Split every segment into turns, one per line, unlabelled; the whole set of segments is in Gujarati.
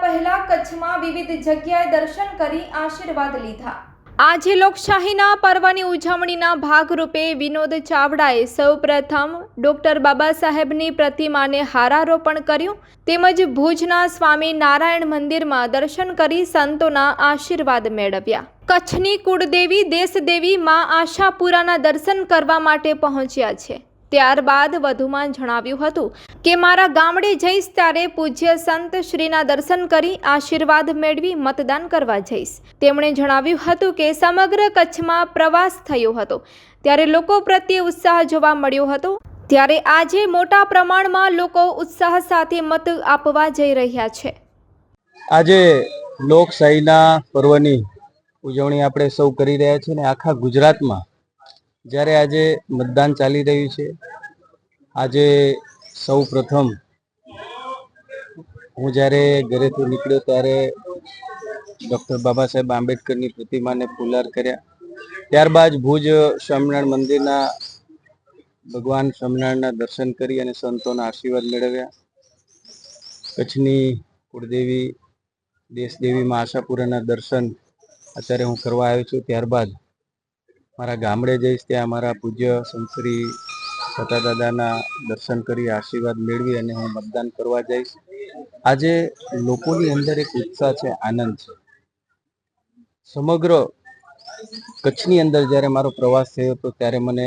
પહેલા કચ્છમાં વિવિધ જગ્યાએ દર્શન કરી આશીર્વાદ લીધા. આજે લોકશાહીના પર્વની ઉજવણીના ભાગરૂપે વિનોદ ચાવડાએ સૌપ્રથમ ડોક્ટર બાબા સાહેબની પ્રતિમાને હારારોપણ કર્યું તેમજ ભુજના સ્વામી નારાયણ મંદિરમાં દર્શન કરી સંતોના આશીર્વાદ મેળવ્યા. કચ્છની કુળદેવી દેશદેવી મા આશાપુરાના દર્શન કરવા માટે પહોંચ્યા છે. ત્યારબાદ વધુમાં જણાવ્યું હતું કે મારા ગામડે જઈશ ત્યારે પૂજ્ય સંત શ્રીના દર્શન કરી આશીર્વાદ મેળવી મતદાન કરવા જઈશ. તેમણે જણાવ્યું હતું કે સમગ્ર કચ્છમાં પ્રવાસ થયો હતો. ત્યારે લોકો પ્રત્યે ઉત્સાહ જોવા મળ્યો હતો. ત્યારે આજે મોટા પ્રમાણમાં લોકો ઉત્સાહ સાથે મત આપવા જઈ રહ્યા છે.
આજે લોકશાહીના પર્વની ઉજવણી આપણે સૌ કરી રહ્યા છીએ ને આખા ગુજરાતમાં જ્યારે આજે મતદાન ચાલી રહ્યું છે આજે સૌ પ્રથમ હું જ્યારે ઘરેથી નીકળ્યો ત્યારે ડૉક્ટર બાબા સાહેબ આંબેડકરની પ્રતિમાને ફુલાર કર્યા. ત્યારબાદ ભુજ સ્વામિનારાયણ મંદિરના ભગવાન સ્વામિનારાયણના દર્શન કરી અને સંતોના આશીર્વાદ મેળવ્યા. કચ્છની કુળદેવી દેશદેવીમાં આશાપુરાના દર્શન અત્યારે હું કરવા આવ્યો છું. ત્યારબાદ મારા ગામડે જઈશ ત્યાં મારા પૂજ્ય સંતશ્રી સતા દાદાના દર્શન કરી, આશીર્વાદ મેળવી અને હું મતદાન કરવા જઈશ. આજે લોકોની અંદર એક ઉત્સાહ છે, આનંદ છે. સમગ્ર કચ્છની અંદર જ્યારે મારો પ્રવાસ થયો હતો, ત્યારે મને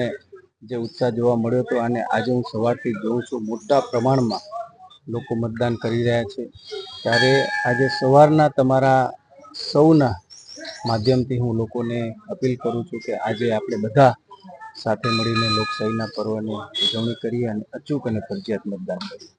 જે ઉત્સાહ જોવા મળ્યો હતો અને આજે હું સવારથી જોઉં છું, મોટા પ્રમાણમાં લોકો મતદાન કરી રહ્યા છે. ત્યારે આજે સવારના તમારા સૌના માધ્યમથી હું લોકોને અપીલ કરું છું કે આજે આપણે બધા સાથે મળીને લોકશાહીના પર્વની ઉજવણી કરીએ અને અચૂક અને ફરજિયાત મતદાન કરીએ.